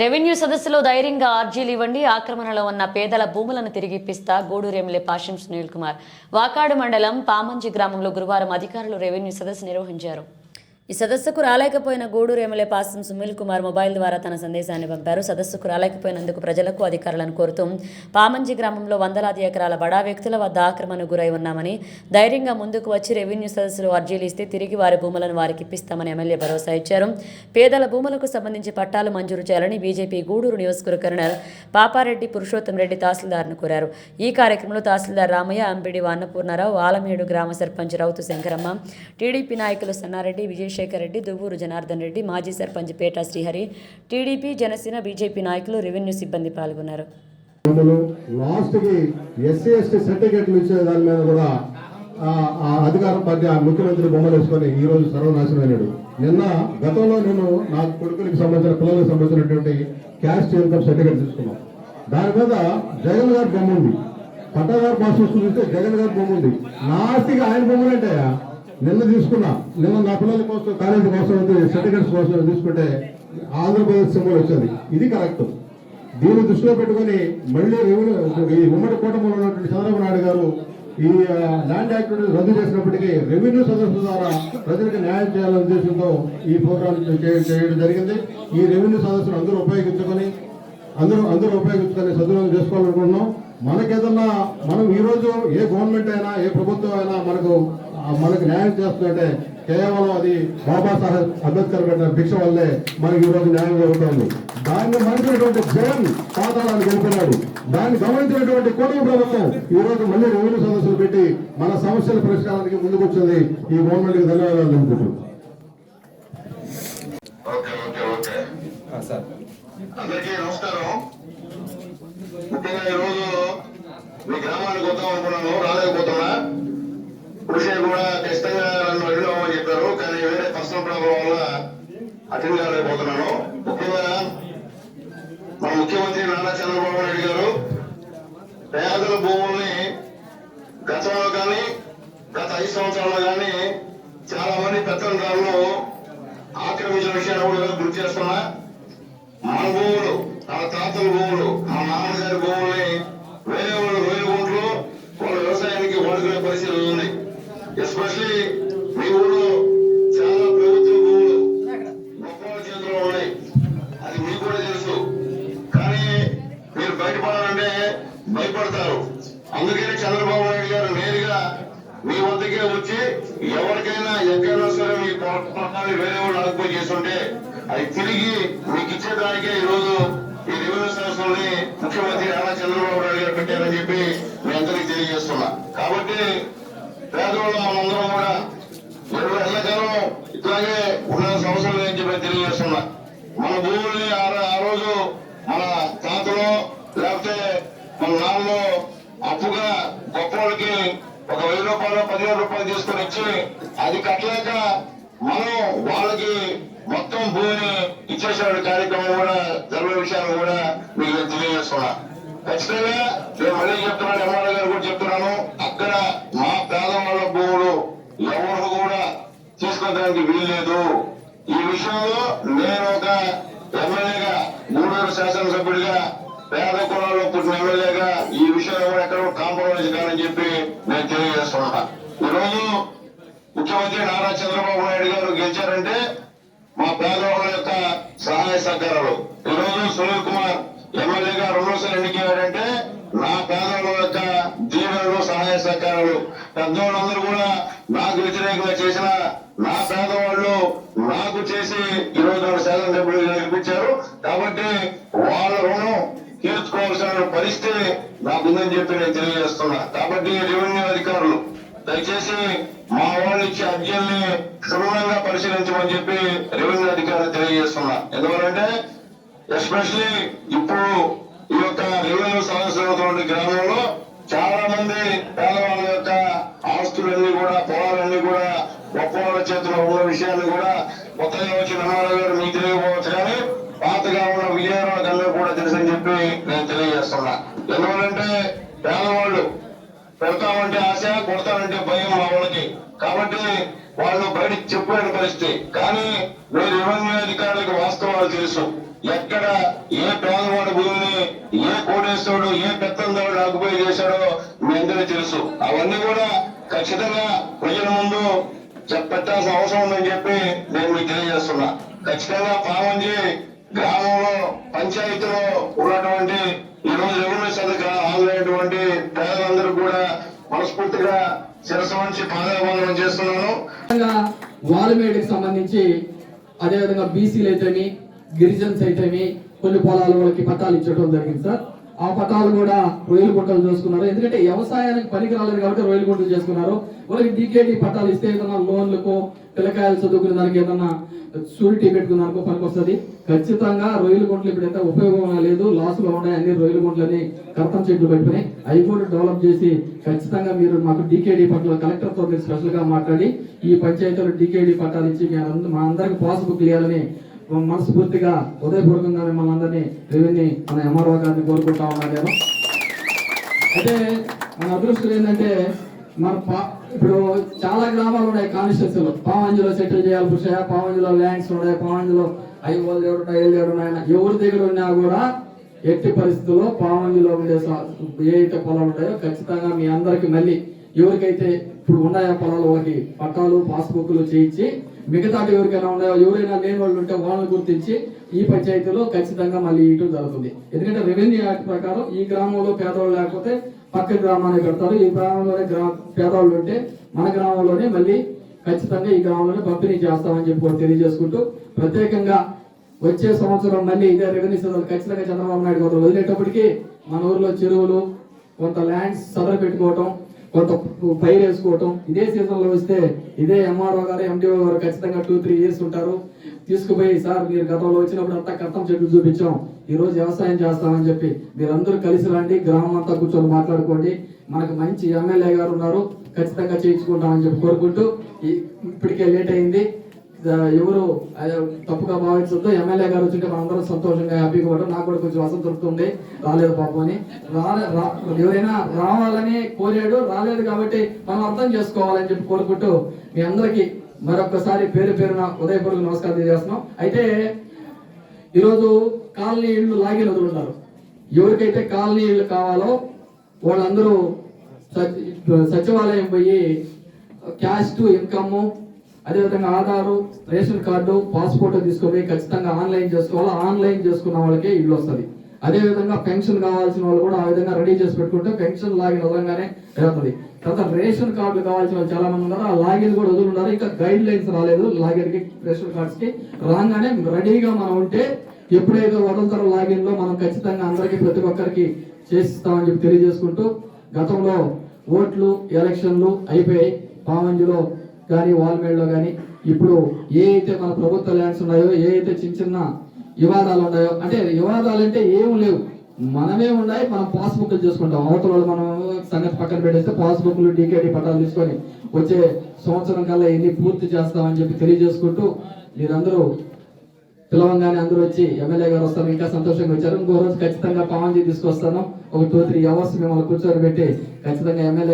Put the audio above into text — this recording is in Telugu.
రెవెన్యూ సదస్సులో ధైర్యంగా ఆర్జీలు ఇవ్వండి. ఆక్రమణలో ఉన్న పేదల భూములను తిరిగి ఇప్పిస్తా గూడూరు ఎమ్మెల్యే పాషం సునీల్ కుమార్. వాకాడు మండలం పామంజి గ్రామంలో గురువారం అధికారులు రెవెన్యూ సదస్సు నిర్వహించారు. ఈ సదస్సుకు రాలేకపోయిన గూడూరు ఎమ్మెల్యే పాసం సునీల్ కుమార్ మొబైల్ ద్వారా తన సందేశాన్ని పంపారు. సదస్సుకు రాలేకపోయినందుకు ప్రజలకు అధికారులను కోరుతూ పామంజి గ్రామంలో వందలాది ఎకరాల బడా వ్యక్తుల వద్ద ఆక్రమణకు గురై ఉన్నామని ధైర్యంగా ముందుకు వచ్చి రెవెన్యూ సదస్సులు అర్జీలు ఇస్తే తిరిగి వారి భూములను వారికి ఇప్పిస్తామని ఎమ్మెల్యే భరోసా ఇచ్చారు. పేదల భూములకు సంబంధించి పట్టాలు మంజూరు చేయాలని బీజేపీ గూడూరు నియోజకవర్గ కర్నల్ పాపారెడ్డి పురుషోత్తం రెడ్డి తహసీల్దార్ను కోరారు. ఈ కార్యక్రమంలో తహసీల్దార్ రామయ్య అంబిడి అన్నపూర్ణారావు ఆలమేడు గ్రామ సర్పంచ్ రౌతు శంకరమ్మ టీడీపీ నాయకులు సన్నారెడ్డి చంద్రశేఖర్ రెడ్డి దువ్వూరు జనార్దన్ రెడ్డి మాజీ సర్పంచ్ పేట శ్రీహరి టీడీపీ జనసేన బీజేపీ నాయకులు రెవెన్యూ సిబ్బంది పాల్గొన్నారు. అందులో లాస్ట్కి ఎస్సీ ఎస్టీ సర్టిఫికెట్లు ఇచ్చే దాని మీద కూడా ఆ, అధికారం పార్టీ ఆ ముఖ్యమంత్రి బొమ్మలు వేసుకొని ఈ రోజు సర్వనాశనం అయినాడు. నిన్న గతంలో నేను నా కొడుకులకు సంబంధించిన పిల్లలకు సంబంధించినటువంటి క్యాస్ట్ ఇన్కమ్ సర్టిఫికెట్ తీసుకున్నాం. దాని మీద జగన్ గారి బొమ్మ ఉంది. పట్టాదారు భాష చూస్తే జగన్ గారి బొమ్మ ఉంది. నా ఆయన బొమ్మలు అంటే నిన్న తీసుకున్నా. నిన్న నా పిల్లల కోసం కాలేజీ కోసం సర్టిఫికెట్స్ కోసం తీసుకుంటే ఆంధ్రప్రదేశ్ సింబల్ వచ్చింది. ఇది కరెక్ట్ దీన్ని దృష్టిలో పెట్టుకొని మళ్ళీ రెవెన్యూ ఈ ఉమ్మడి కూటమిలో ఉన్నటువంటి చంద్రబాబు నాయుడు గారు ఈ ల్యాండ్ యాక్ట్ రద్దు చేసినప్పటికీ రెవెన్యూ సదస్సు ద్వారా ప్రజలకు న్యాయం చేయాలనే ఉద్దేశంతో ఈ ప్రోగ్రాం చేయడం జరిగింది. ఈ రెవెన్యూ సదస్సును అందరూ ఉపయోగించుకొని అందరూ అందరూ ఉపయోగించుకొని సద్వినియోగం చేసుకోవాలనుకుంటున్నాం. మనకేదన్నా మనం ఈ రోజు ఏ గవర్నమెంట్ అయినా ఏ ప్రభుత్వం అయినా మనకు మనకు న్యాయం చేస్తుందంటే కేవలం అది బాబాసాహెబ్ అంబేద్కర్ పెట్టిన భిక్ష వల్లే మనకి ఈ రోజు న్యాయం జరుగుతుంది. దాన్ని మరిచినటువంటి జగన్ పాతాళాన్ని గెలిపినాడు దాన్ని గమనించినటువంటి కూటమి ప్రభుత్వం ఈ రోజు మళ్ళీ రెవెన్యూ సదస్సులు పెట్టి మన సమస్యల పరిష్కారానికి ముందుకు వచ్చింది ఈ గవర్నమెంట్కి ధన్యవాదాలు తెలుపుకుంటున్నాం. Okay okay okay. సార్. అందరికీ నమస్కారం. ముఖ్యంగా ఈరోజు మీ గ్రామానికి వద్దాం అనుకున్నాను రాలేకపోతున్నా కృషి కూడా ఖచ్చితంగా నన్ను అడిగిన అవ్వమని చెప్పారు కానీ వేరే పర్సనల్ ప్రాబ్లం వల్ల అటెండ్ కాలేకపోతున్నాను ముఖ్యంగా మన ముఖ్యమంత్రి నారా చంద్రబాబు నాయుడు గారు పేదల భూముల్ని గతంలో కానీ గత ఐదు సంవత్సరాల్లో కానీ చాలా మంది పెత్తందారులు ఆక్రమించిన విషయాన్ని కూడా గుర్తు చేస్తున్నా. మన భూములు మన తాతల భూములు మా నాన్నగారి భూముల్ని వేరే వాళ్ళు గుంట్లో వాళ్ళ వ్యవసాయానికి వాడుకునే పరిస్థితి ఉంది ఎస్పెషలీ మీ ఊళ్ళో సరే వేరే వాళ్ళు ఆక్యుపై చేస్తుంటే అది తిరిగి మీకు ఇచ్చేదానికే ఈ రోజు ఈ రెవెన్యూ సంస్థల్ని ముఖ్యమంత్రి నారా చంద్రబాబు నాయుడు గారు పెట్టారని చెప్పి మీ అందరికీ తెలియజేస్తున్నా. కాబట్టి పేదవాళ్ళు మనందరం కూడా ఇరవై ఎల్లకాలం ఇట్లాగే ఉన్న సంవత్సరాలు అని చెప్పి తెలియజేస్తున్నా. మన భూముల్ని ఆ ఆ రోజు మన తాతలో లేకపోతే మన నాన్నలో అప్పుగా గొప్ప వాళ్ళకి ఒక వెయ్యి రూపాయలు పదివేల రూపాయలు తీసుకొని ఇచ్చి అది కట్టలేక మనం వాళ్ళకి మొత్తం భూమిని ఇచ్చేసిన కార్యక్రమం కూడా జరిగే విషయాన్ని కూడా మీకు నేను తెలియజేస్తున్నా. ఖచ్చితంగా నేను మళ్ళీ చెప్తున్నాను ఎమ్మెల్యే గారు కూడా చెప్తున్నాను. అక్కడ మా పేదవాళ్ళ భూములు ఎవరు కూడా తీసుకోవడానికి వీల్లేదు. ఈ విషయంలో నేను ఒక ఎమ్మెల్యేగా గూడూరు శాసనసభ్యుడిగా పేద కులాల్లో పుట్టిన ఎమ్మెల్యేగా ఈ విషయంలో కూడా ఎక్కడ కాంప్రమైజ్ కాదని చెప్పి నేను తెలియజేస్తున్నా. ఈరోజు ముఖ్యమంత్రి నారా చంద్రబాబు నాయుడు గారు గెలిచారంటే మా పేదవాళ్ళ యొక్క సహాయ సహకారాలు. ఈరోజు సునీల్ కుమార్ ఎమ్మెల్యేగా రెండోసారి ఎన్నికయ్యాడంటే నా పేదవాళ్ళ యొక్క దీవెనలు సహాయ సహకారాలు. పెద్దవాళ్ళందరూ కూడా నాకు వ్యతిరేకంగా చేసిన నా పేదవాళ్ళు నాకు చేసి ఈరోజు శాసన సభ్యులు గెలిపించారు కాబట్టి వాళ్ళ రుణం తీర్చుకోవాల్సిన పరిస్థితి నాకుందని చెప్పి నేను తెలియజేస్తున్నా. కాబట్టి రెవెన్యూ అధికారులు దయచేసి మా వాళ్ళు ఇచ్చే అర్జీల్ని క్షుణ్ణంగా పరిశీలించమని చెప్పి రెవెన్యూ అధికారులు తెలియజేస్తున్నా. ఎందువలంటే ఎస్పెషలీ ఇప్పుడు ఈ యొక్క రెవెన్యూ సమస్య అవుతున్న గ్రామంలో చాలా మంది పేదవాళ్ళ యొక్క ఆస్తులన్నీ కూడా పొలాలన్నీ కూడా గొప్ప వాళ్ళ చేతిలో ఉన్న విషయాన్ని కూడా కొత్తగా వచ్చిన అమ్మారావు గారు మీకు తెలియకపోవచ్చు కానీ పాతగా ఉన్న విజయవాడ కన్నా కూడా తెలుసని చెప్పి నేను తెలియజేస్తున్నా. ఎందువల్లంటే పేద పెడతామంటే ఆశ కొడతామంటే భయం మా వాళ్ళకి. కాబట్టి వాళ్ళు బయటకు చెప్పలేని పరిస్థితి. కానీ మీరు రెవెన్యూ అధికారులకు వాస్తవాలు తెలుసు. ఎక్కడ ఏ పేదవాడి భూమిని ఏ కోటేశ్వరుడు ఏ పెత్తందారుడు ఆక్యుపై చేశాడో మీ అందరూ తెలుసు. అవన్నీ కూడా ఖచ్చితంగా ప్రజల ముందు పెట్టాల్సిన అవసరం ఉందని చెప్పి నేను మీకు తెలియజేస్తున్నా. ఖచ్చితంగా పావంజి గ్రామంలో పంచాయతీలో ఉన్నటువంటి ఈ రోజు రెవెన్యూ సదక హాజరైనటువంటి పేదలందరూ కూడా మనస్ఫూర్తిగా శిరస నుంచి పాదాభివందనం చేస్తున్నాను. విధంగా వాల్మేడికి సంబంధించి అదేవిధంగా బీసీలు అయితేమి గిరిజన్స్ అయితేమి కొన్ని పొలాల వాళ్ళకి పట్టాలు ఇచ్చడం జరిగింది సార్. ఆ పట్టాలు కూడా రొయ్యలు గుంటలు చేసుకున్నారు. ఎందుకంటే వ్యవసాయానికి పనికి రాలేదు కాబట్టి రొయ్యలు గుంటలు చేసుకున్నారు. వాళ్ళకి డీకేటీ పట్టాలు ఇస్తే ఏదైనా లోన్లకు పిల్లకాయలు చదువుకునే దానికి ఏదన్నా షూరిటీ పెట్టుకునే దానికో పనికి వస్తుంది. ఖచ్చితంగా రొయ్యలు గుంటలు ఇప్పుడైతే ఉపయోగం లేదు లాస్లో ఉన్నాయి అన్ని రొయ్యలు గుంటలని కర్తం చెట్లు పెట్టుకుని అవి కూడా డెవలప్ చేసి ఖచ్చితంగా మీరు మాకు డీకేడీ పట్ల కలెక్టర్తో మీరు స్పెషల్గా మాట్లాడి ఈ పంచాయతీలో డీకేడీ పట్టాలు ఇచ్చి మా అందరికి పాస్బుక్ ఇవ్వాలని మనస్ఫూర్తిగా హృదయపూర్వకంగా మిమ్మల్ని అందరినీ దేవుని మన ఎంఆర్ఓ గారిని కోరుకుంటా ఉన్నాను నేను. అయితే మన అదృష్టం ఏంటంటే మన పా ఇప్పుడు చాలా గ్రామాలు ఉన్నాయి కాన్స్టిట్యూన్సీలో పావంజులో సెటిల్ చేయాలి పురుషయ్య పావంజులో ల్యాండ్స్ ఉన్నాయి పావంజులో ఐదు వాళ్ళు దేవుడు ఉన్నాయి ఏళ్ళు దేవుడు ఉన్నాయి ఎవరి దగ్గర ఉన్నా కూడా ఎట్టి పరిస్థితుల్లో పావంజులో ఉండే ఏ అయితే పొలాలు ఉంటాయో ఖచ్చితంగా మీ అందరికి మళ్ళీ ఎవరికైతే ఇప్పుడు ఉన్నాయో పొలాలు ఒకటి పట్టాలు పాస్బుక్లు చేయించి మిగతా ఎవరికైనా ఉన్నాయో ఎవరైనా లేని వాళ్ళు ఉంటే వాళ్ళని గుర్తించి ఈ పంచాయతీలో ఖచ్చితంగా మళ్ళీ ఇటు జరుగుతుంది. ఎందుకంటే రెవెన్యూ యాక్ట్ ప్రకారం ఈ గ్రామంలో పేదవాళ్ళు లేకపోతే పక్క గ్రామాన్ని పెడతారు ఈ గ్రామంలోనే గ్రా పేదవాళ్ళు ఉంటే మన గ్రామంలోనే మళ్ళీ ఖచ్చితంగా ఈ గ్రామంలోనే పంపిణీ చేస్తామని చెప్పి కూడా తెలియజేసుకుంటూ ప్రత్యేకంగా వచ్చే సంవత్సరం మళ్ళీ ఇదే రెవెన్యూ సదలు ఖచ్చితంగా చంద్రబాబు నాయుడు గారు వదిలేటప్పటికీ మన ఊర్లో చెరువులు కొంత ల్యాండ్స్ సదరు పెట్టుకోవటం కొంత పైరు వేసుకోవటం. ఇదే సీజన్లో వస్తే ఇదే ఎంఆర్ఓ గారు ఎండిఓ గారు ఖచ్చితంగా టూ త్రీ ఇయర్స్ ఉంటారు. తీసుకుపోయి సార్ మీరు గతంలో వచ్చినప్పుడు అంతా కట్టం చెట్లు చూపించాం. ఈరోజు వ్యవసాయం చేస్తామని చెప్పి మీరందరూ కలిసి రండి గ్రామం అంతా కూర్చొని మాట్లాడుకోండి. మనకు మంచి ఎమ్మెల్యే గారు ఉన్నారు. ఖచ్చితంగా చేయించుకుంటామని చెప్పి కోరుకుంటూ ఇప్పటికే లేట్ అయింది. ఎవరు తప్పుగా భావించొద్దు. ఎమ్మెల్యే గారు వచ్చింటే మనందరం సంతోషంగా హ్యాపీగా ఉండడం. నాకు కూడా కొంచెం అసంతృప్తి రాలేదు పాపం అని. ఎవరైనా రావాలని కోరాడు రాలేదు కాబట్టి మనం అర్థం చేసుకోవాలని చెప్పి కోరుకుంటూ మీ అందరికీ మరొకసారి పేరు పేరున ఉదయపూర్వక నమస్కారం తెలియజేస్తున్నాం. అయితే ఈరోజు కాలనీ ఇళ్ళు లాగిన వదులున్నారు ఎవరికైతే కాలనీ ఇళ్ళు కావాలో వాళ్ళందరూ సచి- సచివాలయం పోయి క్యాస్ట్ ఇన్కమ్ అదేవిధంగా ఆధారు రేషన్ కార్డు పాస్పోర్ట్ తీసుకొని ఖచ్చితంగా ఆన్లైన్ చేసుకోవాలి? ఆన్లైన్ చేసుకున్న వాళ్ళకే ఇల్లు వస్తుంది. అదేవిధంగా పెన్షన్ కావాల్సిన వాళ్ళు కూడా ఆ విధంగా రెడీ చేసి పెట్టుకుంటే పెన్షన్ లాగిన్ వదలంగానే వెళ్తుంది తర్వాత రేషన్ కార్డు కావాల్సిన వాళ్ళు చాలా మంది ఉన్నారు. ఆ లాగిన్ కూడా వదులున్నారు ఇంకా గైడ్ లైన్స్ రాలేదు. లాగిన్కి రేషన్ కార్డ్స్కి రాగానే రెడీగా మనం ఉంటే ఎప్పుడైతే వదులుతారో లాగిన్లో మనం ఖచ్చితంగా అందరికీ ప్రతి ఒక్కరికి చేసిస్తామని చెప్పి తెలియజేసుకుంటూ గతంలో ఓట్లు ఎలక్షన్లు అయిపోయాయి. పావంజిలో కానీ వాల్మేడ్లో కానీ ఇప్పుడు ఏ అయితే మన ప్రభుత్వ ల్యాండ్స్ ఉన్నాయో ఏ అయితే చిన్న చిన్న వివాదాలు ఉన్నాయో అంటే వివాదాలు అంటే ఏం లేవు. మనమే ఉన్నాయి మనం పాస్బుక్లు చేసుకుంటాం. అవతల వాళ్ళు మనం సంగతి పక్కన పెట్టేస్తే పాస్బుక్లు డీకేటీ పట్టాలు తీసుకొని వచ్చే సంవత్సరం కల్లా ఎన్ని పూర్తి చేస్తామని చెప్పి తెలియజేసుకుంటూ మీరందరూ పిలవంగానే అందరూ వచ్చి ఎమ్మెల్యే గారు వస్తారు. ఇంకా సంతోషంగా వచ్చారు. ఇంకో రోజు ఖచ్చితంగా పవన్జీ తీసుకొస్తాను. ఒక టూ త్రీ అవర్స్ మిమ్మల్ని కూర్చొని పెట్టి ఖచ్చితంగా ఎమ్మెల్యే